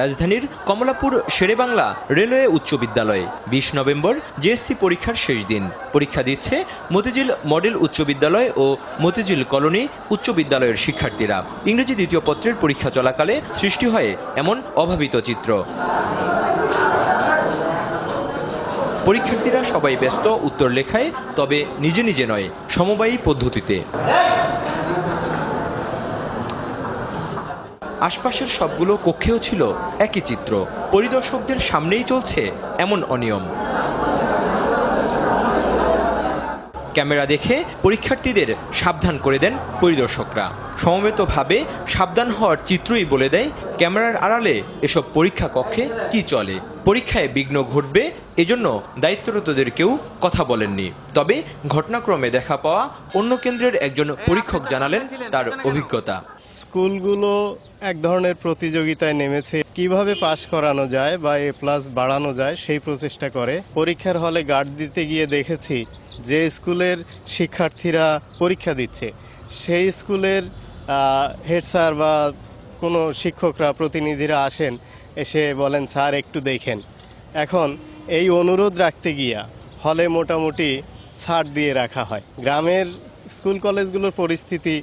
রাজধানীর কমলাপুর শেরেবাংলা রেলওয়ে উচ্চ বিদ্যালয়ে বিশ নভেম্বর জেএসসি পরীক্ষার শেষ দিন। পরীক্ষা দিচ্ছে মতিঝিল মডেল উচ্চ বিদ্যালয় ও মতিঝিল কলোনি উচ্চ বিদ্যালয়ের শিক্ষার্থীরা। ইংরেজি দ্বিতীয় পত্রের পরীক্ষা চলাকালে সৃষ্টি হয় এমন অভাবিত চিত্র। পরীক্ষার্থীরা সবাই ব্যস্ত, উত্তর লেখায়, তবে নিজে নিজে নয়, সমবায়ী পদ্ধতিতে। আশপাশের সবগুলো কক্ষেও ছিল একই চিত্র। পরিদর্শকদের সামনেই চলছে এমন অনিয়ম। ক্যামেরা দেখে পরীক্ষার্থীদের সাবধান করে দেন পরিদর্শকরা। সমবেতভাবে সাবধান হওয়ার চিত্রই বলে দেয় ক্যামেরার আড়ালে এসব পরীক্ষা কক্ষে কি চলে। পরীক্ষায় বিঘ্ন ঘটবে, এজন্য দায়িত্বরতদের কেউ কথা বলেননি। তবে ঘটনাক্রমে দেখা পাওয়া অন্য কেন্দ্রের একজন পরীক্ষক জানালেন তার অভিজ্ঞতা। স্কুলগুলো এক ধরনের প্রতিযোগিতায় নেমেছে। কীভাবে পাশ করানো যায় বা এ প্লাস বাড়ানো যায় সেই প্রচেষ্টা করে। পরীক্ষার হলে গার্ড দিতে গিয়ে দেখেছি যে স্কুলের শিক্ষার্থীরা পরীক্ষা দিচ্ছে। সেই স্কুলের হেড স্যার বা কোনো শিক্ষকরা, প্রতিনিধিরা আসেন, এসে বলেন, স্যার, একটু দেখেন। এখন এই অনুরোধ রাখতে গিয়া হলে মোটামুটি ছাড় দিয়ে রাখা হয়। গ্রামের স্কুল কলেজগুলোর পরিস্থিতি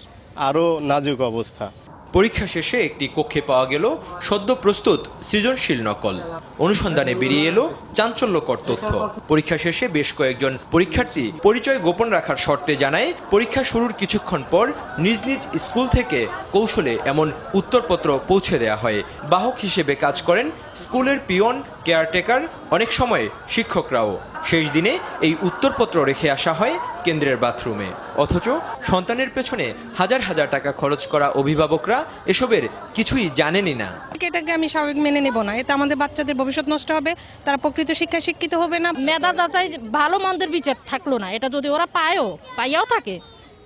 আরও নাজুক অবস্থা। পরীক্ষা শেষে একটি কক্ষে পাওয়া গেল সদ্য প্রস্তুত সৃজনশীল নকল। অনুসন্ধানে বেরিয়ে এলো চাঞ্চল্যকর তথ্য। পরীক্ষা শেষে বেশ কয়েকজন পরীক্ষার্থী পরিচয় গোপন রাখার শর্তে জানায়, পরীক্ষা শুরুর কিছুক্ষণ পর নিজ নিজ স্কুল থেকে কৌশলে এমন উত্তরপত্র পৌঁছে দেওয়া হয়। বাহক হিসেবে কাজ করেন স্কুলের পিয়ন, কেয়ারটেকার, অনেক সময় শিক্ষকরাও। শেষ দিনে এই উত্তরপত্র রেখে আসা হয় কেন্দ্রের বাথরুমে। অথচ সন্তানের পেছনে হাজার হাজার টাকা খরচ করা অভিভাবকরা এসবের কিছুই জানেনই না। এটাকে আমি স্বাভাবিক মেনে নেব না। এতে আমাদের বাচ্চাদের ভবিষ্যৎ নষ্ট হবে তারা প্রকৃত শিক্ষায় শিক্ষিত হবে না। মেধা যাচাই ভালো মন্দের বিচার থাকল না। এটা যদি ওরা পায়ও পাইয়াও থাকে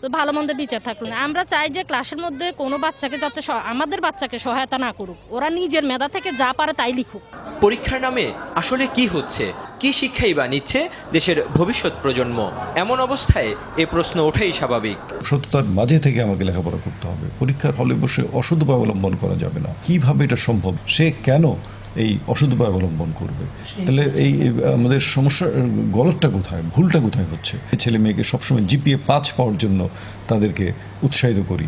তো ভালো মন্দের বিচার থাকল না। আমরা চাই যে ক্লাসের মধ্যে কোনো বাচ্চাকে যাতে আমাদের বাচ্চাকে সহায়তা না করুক। ওরা নিজের মেধা থেকে যা পারে তাই লিখুক। পরীক্ষার নামে আসলে কি হচ্ছে? কি শিক্ষাই বা নিচ্ছে দেশের ভবিষ্যৎ প্রজন্ম? এমন অবস্থায় এ প্রশ্ন ওঠাই স্বাভাবিক। সততার মাঝে থেকে আমাকে লেখাপড়া করতে হবে। পরীক্ষার হলে বসে অসৎ উপায় অবলম্বন করা যাবে না। কীভাবে এটা সম্ভব? সে কেন এই অসৎ উপায় অবলম্বন করবে? তাহলে এই আমাদের সমস্যা, গলতটা কোথায়? ভুলটা কোথায় হচ্ছে? ছেলে মেয়েকে সবসময় জিপিএ পাঁচ পাওয়ার জন্য তাদেরকে উৎসাহিত করি।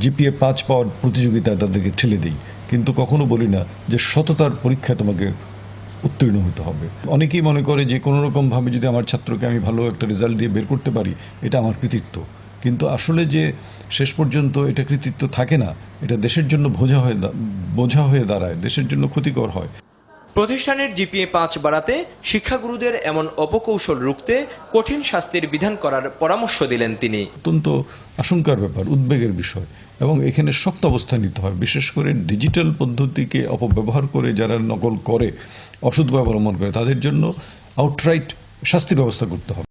জিপিএ পাঁচ পাওয়ার প্রতিযোগিতায় তাদেরকে ঠেলে দিই। কিন্তু কখনো বলি না যে সততার পরীক্ষায় তোমাকে উত্তীর্ণ হতে হবে। অনেকেই মনে করে যে কোনো রকমভাবে যদি আমার ছাত্রকে আমি ভালো একটা রেজাল্ট দিয়ে বের করতে পারি এটা আমার কৃতিত্ব। কিন্তু আসলে যে শেষ পর্যন্ত এটা কৃতিত্ব থাকে না এটা দেশের জন্য বোঝা হয়ে বোঝা হয়ে দাঁড়ায় দেশের জন্য ক্ষতিকর হয়। প্রতিষ্ঠানের জিপিএ পাঁচ বাড়াতে শিক্ষাগুরুদের এমন অপকৌশল রুখতে কঠিন শাস্তির বিধান করার পরামর্শ দিলেন তিনি। অত্যন্ত আশঙ্কার ব্যাপার উদ্বেগের বিষয়। এবং এখানে শক্ত অবস্থান নিতে হয় বিশেষ করে ডিজিটাল পদ্ধতিকে অপব্যবহার করে যারা নকল করে অসৎ অবলম্বন করে তাদের জন্য আউটরাইট শাস্তির ব্যবস্থা করতে হবে।